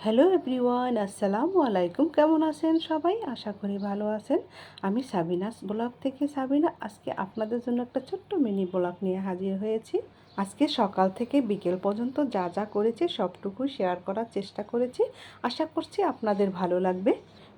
Hello everyone, আসসালামু আলাইকুম। কেমন আছেন সবাই? আশা করি ভালো আছেন। আমি সাবিনাস ব্লগ থেকে সাবিনা। আজকে আপনাদের জন্য একটা ছোট্ট মিনি ব্লগ নিয়ে হাজির হয়েছি। আজকে সকাল থেকে বিকেল পর্যন্ত যা যা করেছি সবটুকু শেয়ার করার চেষ্টা করেছি। আশা করছি আপনাদের ভালো লাগবে।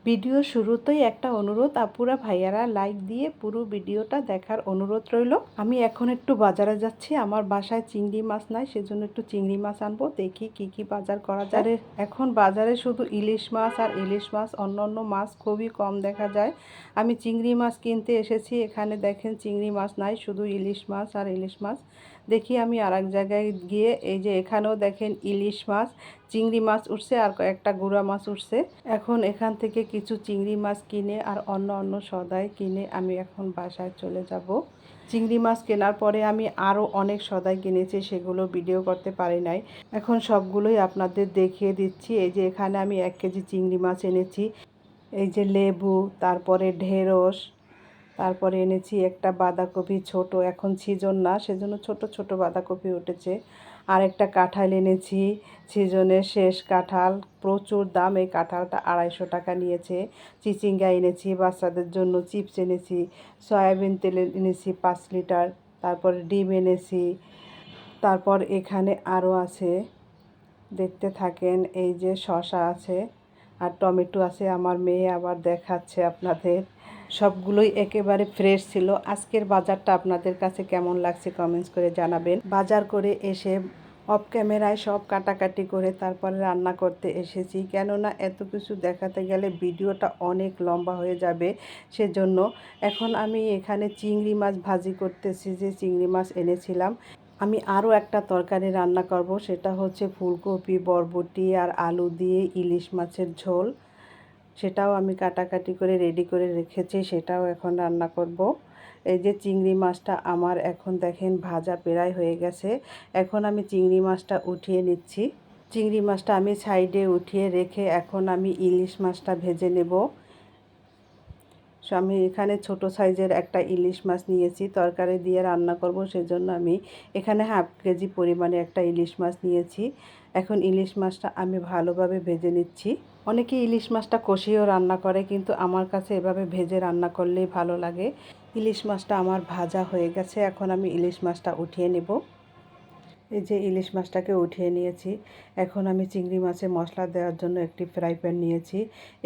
ভিডিও শুরুতেই একটা অনুরোধ আপুরা ভাইয়ারা লাইক দিয়ে পুরো ভিডিওটা দেখার অনুরোধ রইল। আমি এখন একটু বাজারে যাচ্ছি আমার বাসায় চিংড়ি মাছ নাই সেজন্য একটু চিংড়ি মাছ আনব দেখি কি কি বাজার করা যায়। এখন বাজারে শুধু ইলিশ মাছ আর ইলিশ মাছ অন্য অন্য মাছ খুবই কম দেখা যায়। আমি চিংড়ি মাছ কিনতে এসেছি এখানে দেখেন চিংড়ি মাছ নাই শুধু ইলিশ মাছ আর ইলিশ মাছ। দেখি আমি আর এক জায়গায় গিয়ে এই যে এখানেও দেখেন ইলিশ মাছ চিংড়ি মাছ উঠছে আর কয়েকটা গুঁড়া মাছ উঠছে। এখন এখান থেকে কিছু চিংড়ি মাছ কিনে আর অন্য অন্য সদাই কিনে আমি এখন বাসায় চলে যাব। চিংড়ি মাছ কেনার পরে আমি আরও অনেক সদাই কিনেছি, সেগুলো ভিডিও করতে পারি নাই। এখন সবগুলোই আপনাদের দেখিয়ে দিচ্ছি। এই যে এখানে আমি এক কেজি চিংড়ি মাছ এনেছি, এই যে লেবু, তারপরে ঢেঁড়স, তারপরে এনেছি একটা বাঁধাকপি ছোট। এখন সিজন না, সেজন্য ছোট ছোট বাঁধাকপি উঠেছে। আর একটা কাঁঠাল এনেছি সিজনের শেষ কাঁঠাল, প্রচুর দাম এই কাঁঠালটা, আড়াইশো টাকা নিয়েছে। চিচিঙ্গা এনেছি, বাচ্চাদের জন্য চিপস এনেছি, সয়াবিন তেল এনেছি পাঁচ লিটার, তারপর ডিম এনেছি, তারপর এখানে আরও আছে, দেখতে থাকেন, এই যে শশা আছে আর টমেটো আছে, আমার মেয়ে আবার দেখাচ্ছে আপনাদের। সবগুলোই একেবারে ফ্রেশ ছিল। আজকের বাজারটা আপনাদের কাছে কেমন লাগছে কমেন্টস করে জানাবেন। বাজার করে এসে অফ ক্যামেরায় সব কাটাকাটি করে তারপরে রান্না করতে এসেছি। কেননা এত কিছু দেখাতে গেলে ভিডিওটা অনেক লম্বা হয়ে যাবে সেজন্য এখন আমি এখানে চিংড়ি মাছ ভাজি করতেছি যে চিংড়ি মাছ এনেছিলাম। আমি আরও একটা তরকারি রান্না করব, সেটা হচ্ছে ফুলকপি, বরবটি আর আলু দিয়ে ইলিশ মাছের ঝোল। সেটাও আমি কাটাকাটি করে রেডি করে রেখেছি, সেটাও এখন রান্না করব। এই যে চিংড়ি মাছটা আমার এখন দেখেন ভাজা পেরাই হয়ে গেছে, এখন আমি চিংড়ি মাছটা উঠিয়ে নিচ্ছি। চিংড়ি মাছটা আমি সাইডে উঠিয়ে রেখে এখন আমি ইলিশ মাছটা ভেজে নেব। সো আমি এখানে ছোট সাইজের একটা ইলিশ মাছ নিয়েছি, তরকারি দিয়ে রান্না করব সেজন্য আমি এখানে হাফ কেজি পরিমাণে একটা ইলিশ মাছ নিয়েছি। এখন ইলিশ মাছটা আমি ভালোভাবে ভেজে নিচ্ছি। অনেকে ইলিশ মাছটা কষিয়েও রান্না করে, কিন্তু আমার কাছে এভাবে ভেজে রান্না করলেই ভালো লাগে। ইলিশ মাছটা আমার ভাজা হয়ে গেছে, এখন আমি ইলিশ মাছটা উঠিয়ে নেব। এই যে ইলিশ মাছটাকে উঠিয়ে নিয়েছি। এখন আমি চিংড়ি মাছের মশলা দেওয়ার জন্য একটি ফ্রাই প্যান নিয়েছি।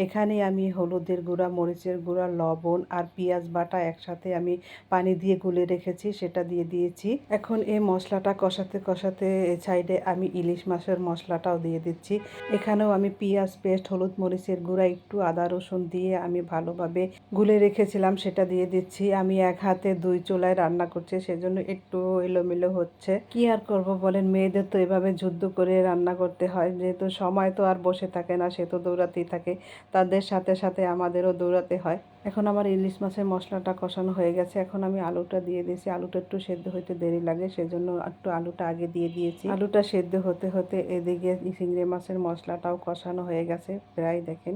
এখানে আমি হলুদের গুঁড়া, মরিচের গুঁড়া, লবণ আর পেঁয়াজ বাটা একসাথে আমি পানি দিয়ে গুলে রেখেছি, সেটা দিয়ে দিয়েছি। এখন এই মশলাটা কষাতে কষাতে সাইডে আমি ইলিশ মাছের মশলাটাও দিয়ে দিচ্ছি। এখানেও আমি পেঁয়াজ পেস্ট, হলুদ মরিচের গুঁড়া, একটু আদা রসুন দিয়ে আমি ভালোভাবে গুলে রেখেছিলাম, সেটা দিয়ে দিচ্ছি। আমি এক হাতে দুই চুলায় রান্না করছি, সেজন্য একটু এলোমেলো হচ্ছে। কি আর করব বলেন, মেয়েদের তো এভাবে যুদ্ধ করে রান্না করতে হয়। যেহেতু সময় তো আর বসে থাকে না, সে তো দৌড়াতেই থাকে। তাদের সাথে সাথে আমাদেরও দৌড়াতে হয়। এখন আমার ইলিশ মাছের মশলাটা কষানো হয়ে গেছে। এখন আমি আলুটা দিয়ে দিয়েছি। আলুটা একটু সেদ্ধ হইতে দেরি লাগে, সেজন্য একটু আলুটা আগে দিয়ে দিয়েছি। আলুটা সেদ্ধ হতে হতে এদিকে চিংড়ি মাছের মশলাটাও কষানো হয়ে গেছে প্রায়, দেখেন।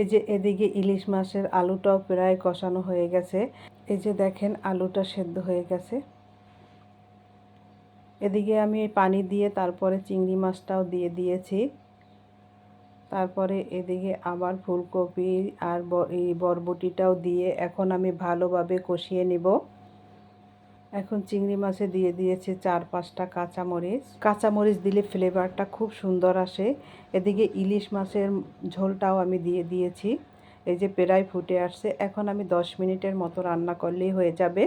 এই যে এদিকে ইলিশ মাছের আলুটাও প্রায় কষানো হয়ে গেছে। এই যে দেখেন, আলুটা সেদ্ধ হয়ে গেছে। এদিকে আমি পানি দিয়ে তারপরে চিংড়ি মাছটাও দিয়ে দিয়েছি। তারপরে এদিকে আবার ফুলকপি আর এই বরবটিটাও দিয়ে এখন আমি ভালোভাবে কষিয়ে নিব। এখন চিংড়ি মাছে দিয়ে দিয়েছে চার পাঁচটা কাঁচামরিচ। কাঁচামরিচ দিলে ফ্লেভারটা খুব সুন্দর আসে। এদিকে ইলিশ মাছের ঝোলটাও আমি দিয়ে দিয়েছি। এই যে পেরাই ফুটে আসছে, এখন আমি দশ মিনিটের মতো রান্না করলেই হয়ে যাবে।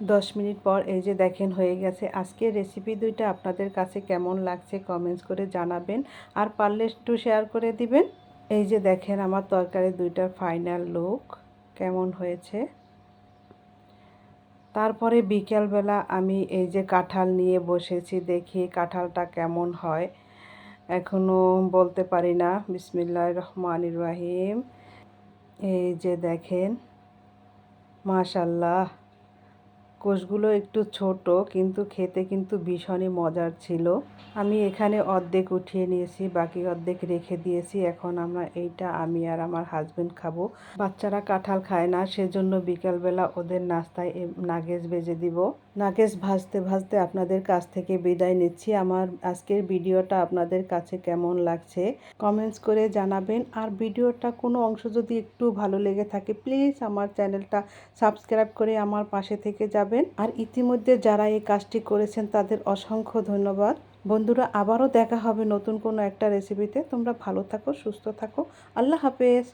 দশ মিনিট পর এই যে দেখেন হয়ে গেছে। আজকের রেসিপি দুইটা আপনাদের কাছে কেমন লাগছে কমেন্টস করে জানাবেন। আর পারলে একটু শেয়ার করে দিবেন। এই যে দেখেন আমার তরকারি দুইটার ফাইনাল লুক কেমন হয়েছে। তারপরে বিকেলবেলা আমি এই যে কাঁঠাল নিয়ে বসেছি দেখি কাঁঠালটা কেমন হয়। এখনও বলতে পারি না। বিসমিল্লা রহমান রাহিম। এই যে দেখেন, মাশাল্লাহ। কোষগুলো একটু ছোট, কিন্তু খেতে কিন্তু ভীষণই মজার ছিল। আমি এখানে অর্ধেক উঠিয়ে নিয়েছি, বাকি অর্ধেক রেখে দিয়েছি। এখন আমরা এইটা আমি আর আমার হাজবেন্ড খাব। বাচ্চারা কাঁঠাল খায় না, সেজন্য বিকালবেলা ওদের নাস্তায় এ নাগেস ভেজে দিব। নাগেস ভাজতে ভাজতে আপনাদের কাছ থেকে বিদায় নিচ্ছি। আমার আজকের ভিডিওটা আপনাদের কাছে কেমন লাগছে কমেন্টস করে জানাবেন। আর ভিডিওটা কোনো অংশ যদি একটু ভালো লেগে থাকে প্লিজ আমার চ্যানেলটা সাবস্ক্রাইব করে আমার পাশে থেকে যাবেন আর ইতিমধ্যে যারা এই কাজটি করেছেন, তাদের অসংখ্য ধন্যবাদ। বন্ধুরা, আবারও দেখা হবে নতুন কোনো একটা রেসিপিতে তোমরা ভালো থাকো, সুস্থ থাকো। আল্লাহ হাফেজ।